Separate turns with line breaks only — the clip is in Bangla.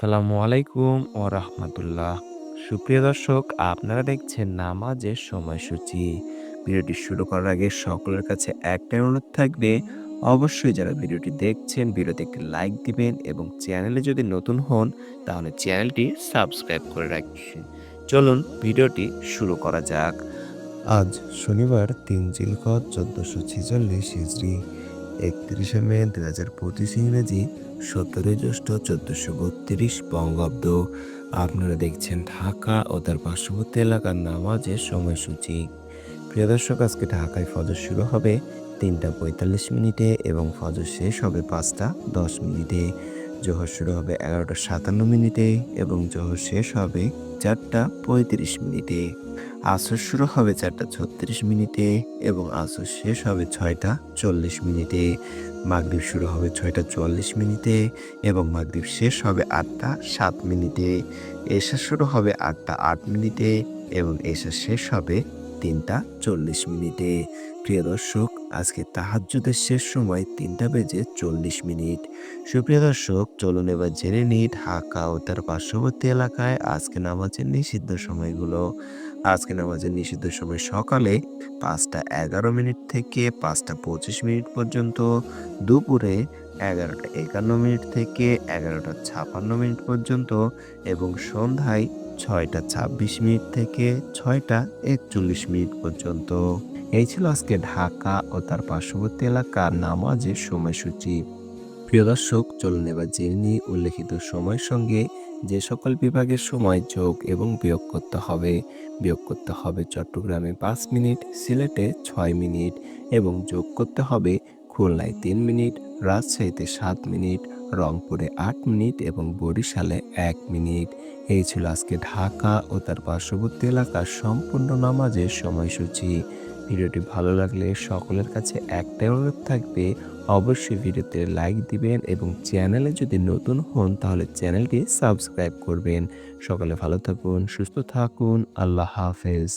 আসসালামু আলাইকুম ও রাহমাতুল্লাহ। সুপ্রিয় দর্শক, আপনারা দেখছেন নামাজের সময়সূচি। ভিডিওটি শুরু করার আগে সকলের কাছে একটাই অনুরোধ থাকবে, অবশ্যই যারা ভিডিওটি দেখছেন, ভিডিওতে একটি লাইক দিবেন এবং চ্যানেলে যদি নতুন হন, তাহলে চ্যানেলটি সাবস্ক্রাইব করে রাখবেন। চলুন ভিডিওটি শুরু করা যাক।
আজ শনিবার, তিন জিলকত, চোদ্দশো ছেচল্লিশ হিজড়ি একত্রিশে মে দু হাজার পঁচিশ ইংরেজি সতেরোই জ্যৈষ্ঠ চোদ্দোশো বত্রিশ বঙ্গাব্দ। আপনারা দেখছেন ঢাকা ও তার পার্শ্ববর্তী এলাকার নামাজের সময়সূচি। প্রিয় দর্শক, আজকে ঢাকায় ফজর শুরু হবে তিনটা পঁয়তাল্লিশ মিনিটে এবং ফজর শেষ হবে পাঁচটা দশ মিনিটে। জোহর শুরু হবে এগারোটা সাতান্ন মিনিটে এবং জোহর শেষ হবে চারটা পঁয়ত্রিশ মিনিটে। আসর শুরু হবে চারটা ছত্রিশ মিনিটে এবং আসর শেষ হবে ছয়টা চল্লিশ মিনিটে। মাগরীব শুরু হবে ছয়টা চুয়াল্লিশ মিনিটে এবং মাগরীব শেষ হবে আটটা সাত মিনিটে। এশা শুরু হবে আটটা আট মিনিটে এবং এশা শেষ হবে তিনটা চল্লিশ মিনিটে। প্রিয় দর্শক, আজকে তাহাজ্জুদের শেষ সময় তিনটা বেজে চল্লিশ মিনিট। সুপ্রিয় দর্শক, চলুন এবার জেনে নিই ঢাকা ও তার পার্শ্ববর্তী এলাকায় আজকে নামাজের নিষিদ্ধ সময়গুলো। আজকে নামাজের নিষিদ্ধ সময় সকালে পাঁচটা এগারো মিনিট থেকে পাঁচটা পঁচিশ মিনিট পর্যন্ত, দুপুরে এগারোটা একান্ন মিনিট থেকে এগারোটা ছাপান্ন মিনিট পর্যন্ত এবং সন্ধ্যায় ছয়টা ছাব্বিশ মিনিট থেকে ছয়টা একচল্লিশ মিনিট পর্যন্ত। এই ছিল আজকে ঢাকা ও তার পার্শ্ববর্তী এলাকার নামাজের সময়সূচি। প্রিয় দর্শক, চলুন এবার জেনে উল্লেখিত সময়ের সঙ্গে যে সকল বিভাগের সময় যোগ এবং বিয়োগ করতে হবে। বিয়োগ করতে হবে চট্টগ্রামে পাঁচ মিনিট, সিলেটে ছয় মিনিট এবং যোগ করতে হবে খুলনায় তিন মিনিট রাজশাহীতে সাত মিনিট, রংপুরে আট মিনিট এবং বরিশালে এক মিনিট। এই ছিল আজকে ঢাকা ও তার পার্শ্ববর্তী এলাকার সম্পূর্ণ নামাজের সময়সূচি। ভিডিওটি ভালো লাগলে সকলের কাছে একটাই অনুরোধ থাকবে, অবশ্যই ভিডিওতে লাইক দিবেন এবং চ্যানেলে যদি নতুন হন তাহলে চ্যানেলটি সাবস্ক্রাইব করবেন। সকলে ভালো থাকুন, সুস্থ থাকুন, আল্লাহ হাফেজ।